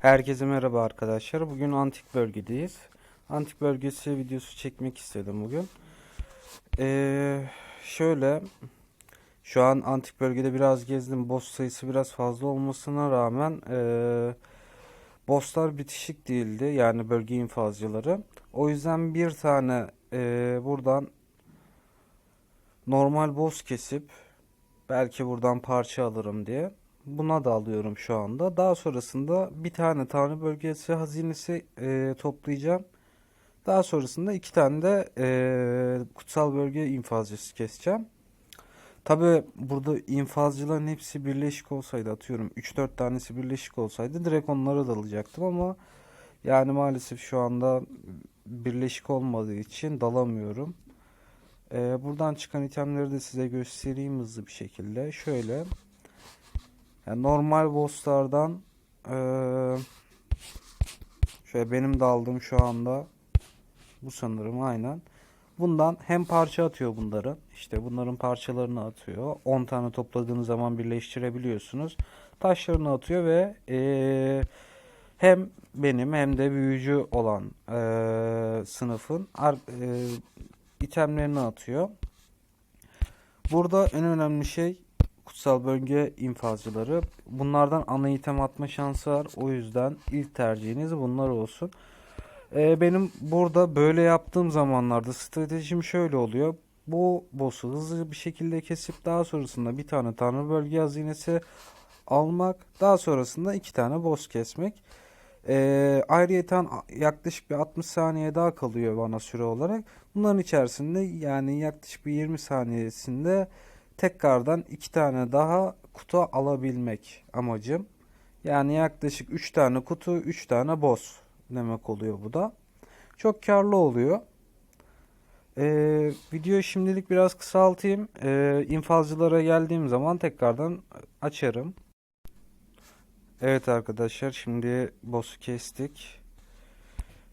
Herkese merhaba arkadaşlar. Bugün antik bölgedeyiz. Antik bölgesi videosu çekmek istedim bugün. Ee, şöyle şu an antik bölgede biraz gezdim. Boss sayısı biraz fazla olmasına rağmen ee, bosslar bitişik değildi. Yani bölge infazcıları. O yüzden bir tane ee, buradan normal boss kesip belki buradan parça alırım diye Buna da alıyorum şu anda. Daha sonrasında bir tane Tanrı bölgesi hazinesi e, toplayacağım. Daha sonrasında iki tane de e, kutsal bölge infazcısı keseceğim. Tabi burada infazcıların hepsi birleşik olsaydı atıyorum 3-4 tanesi birleşik olsaydı direkt onları da alacaktım ama yani maalesef şu anda birleşik olmadığı için dalamıyorum. E, buradan çıkan itemleri de size göstereyim hızlı bir şekilde. Şöyle. Yani normal bosslardan eee şöyle benim de aldığım şu anda bu sanırım aynen. Bundan hem parça atıyor bunların. İşte bunların parçalarını atıyor. 10 tane topladığınız zaman birleştirebiliyorsunuz. Taşlarını atıyor ve eee, hem benim hem de büyücü olan eee, sınıfın ar- itemlerini atıyor. Burada en önemli şey kutsal bölge infazcıları. Bunlardan ana item atma şansı var. O yüzden ilk tercihiniz bunlar olsun. Ee, benim burada böyle yaptığım zamanlarda stratejim şöyle oluyor. Bu boss'u hızlı bir şekilde kesip daha sonrasında bir tane tanrı bölge hazinesi almak. Daha sonrasında iki tane boss kesmek. Ee, ayrıyeten yaklaşık bir 60 saniye daha kalıyor bana süre olarak. Bunların içerisinde yani yaklaşık bir 20 saniyesinde tekrardan iki tane daha kutu alabilmek amacım. Yani yaklaşık 3 tane kutu, 3 tane boss demek oluyor bu da. Çok karlı oluyor. Ee, videoyu şimdilik biraz kısaltayım. Ee, infazcılara geldiğim zaman tekrardan açarım. Evet arkadaşlar şimdi boss'u kestik.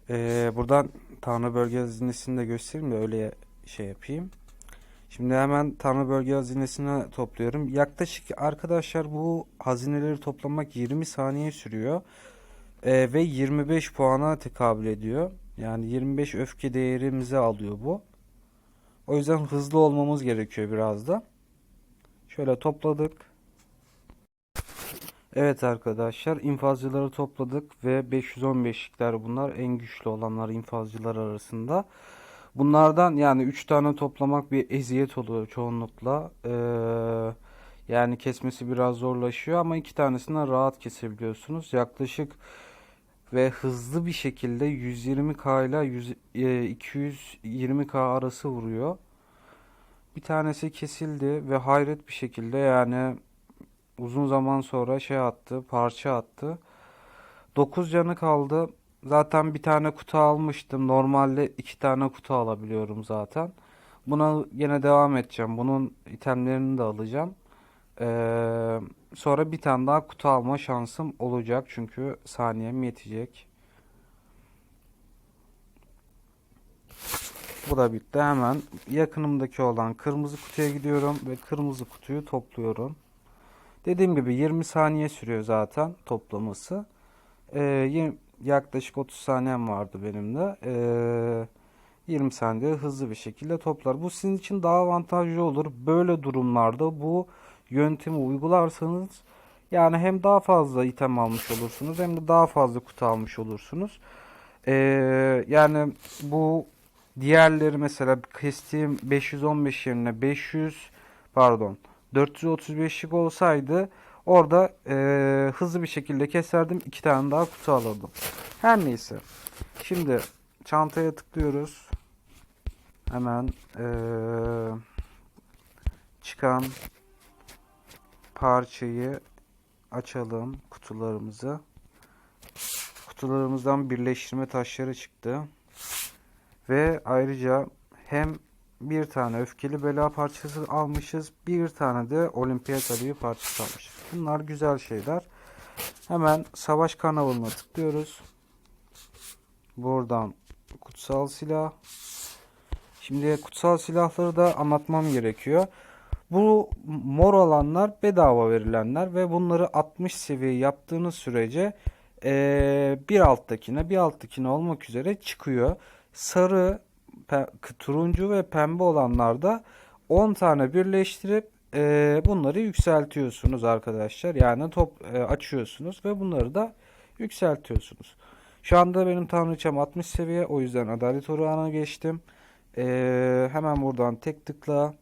Ee, buradan Tanrı Bölge Hazinesi'ni de göstereyim de öyle şey yapayım. Şimdi hemen Tanrı Bölge Hazinesi'ne topluyorum. Yaklaşık arkadaşlar bu hazineleri toplamak 20 saniye sürüyor. Ee, ve 25 puana tekabül ediyor. Yani 25 öfke değerimizi alıyor bu. O yüzden hızlı olmamız gerekiyor biraz da. Şöyle topladık. Evet arkadaşlar infazcıları topladık ve 515'likler bunlar en güçlü olanlar infazcılar arasında. Bunlardan yani 3 tane toplamak bir eziyet oluyor çoğunlukla. Ee, yani kesmesi biraz zorlaşıyor ama iki tanesinden rahat kesebiliyorsunuz. Yaklaşık ve hızlı bir şekilde 120k ile 100, e, 220k arası vuruyor. Bir tanesi kesildi ve hayret bir şekilde yani uzun zaman sonra şey attı, parça attı. 9 canı kaldı. Zaten bir tane kutu almıştım. Normalde iki tane kutu alabiliyorum zaten. Buna yine devam edeceğim. Bunun itemlerini de alacağım. Ee, sonra bir tane daha kutu alma şansım olacak. Çünkü saniyem yetecek. Bu da bitti. Hemen yakınımdaki olan kırmızı kutuya gidiyorum ve kırmızı kutuyu topluyorum. Dediğim gibi 20 saniye sürüyor zaten toplaması. Ee, yaklaşık 30 saniyem vardı benim de. Ee, 20 saniyede hızlı bir şekilde toplar. Bu sizin için daha avantajlı olur. Böyle durumlarda bu yöntemi uygularsanız yani hem daha fazla item almış olursunuz hem de daha fazla kutu almış olursunuz. Ee, yani bu diğerleri mesela kestiğim 515 yerine 500 pardon 435'lik olsaydı orada e, hızlı bir şekilde keserdim. iki tane daha kutu alırdım. Her neyse. Şimdi çantaya tıklıyoruz. Hemen e, çıkan parçayı açalım kutularımızı. Kutularımızdan birleştirme taşları çıktı. Ve ayrıca hem bir tane öfkeli bela parçası almışız. Bir tane de olimpiyat alevi parçası almışız. Bunlar güzel şeyler. Hemen savaş karnavalına tıklıyoruz. Buradan kutsal silah. Şimdi kutsal silahları da anlatmam gerekiyor. Bu mor olanlar bedava verilenler ve bunları 60 seviye yaptığınız sürece Ee, bir alttakine bir alttakine olmak üzere çıkıyor. Sarı, turuncu ve pembe olanlarda 10 tane birleştirip e, bunları yükseltiyorsunuz arkadaşlar. Yani top e, açıyorsunuz ve bunları da yükseltiyorsunuz. Şu anda benim tanrıçam 60 seviye. O yüzden adalet orağına geçtim. Ee, hemen buradan tek tıkla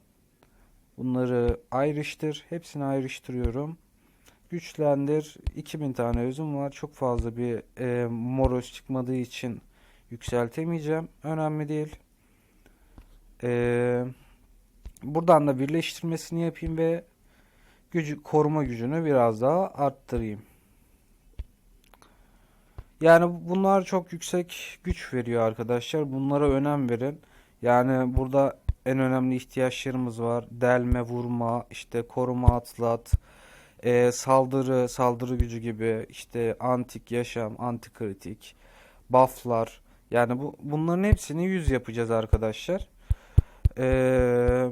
bunları ayrıştır. Hepsini ayrıştırıyorum. Güçlendir. 2000 tane özüm var. Çok fazla bir e, moros çıkmadığı için yükseltemeyeceğim. Önemli değil. Ee, buradan da birleştirmesini yapayım ve gücü, koruma gücünü biraz daha arttırayım. Yani bunlar çok yüksek güç veriyor arkadaşlar. Bunlara önem verin. Yani burada en önemli ihtiyaçlarımız var. Delme, vurma, işte koruma, atlat, e, saldırı, saldırı gücü gibi, işte antik yaşam, antikritik, bufflar. Yani bu bunların hepsini 100 yapacağız arkadaşlar. Ee,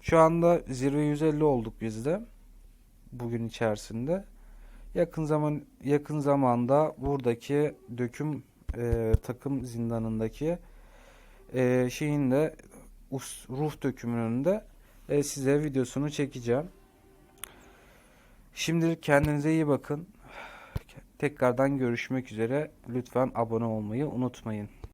şu anda zirve 150 olduk biz de bugün içerisinde. Yakın zaman yakın zamanda buradaki döküm e, takım zindanındaki e, şeyin de ruh dökümünün de e, size videosunu çekeceğim. Şimdilik kendinize iyi bakın. Tekrardan görüşmek üzere. Lütfen abone olmayı unutmayın.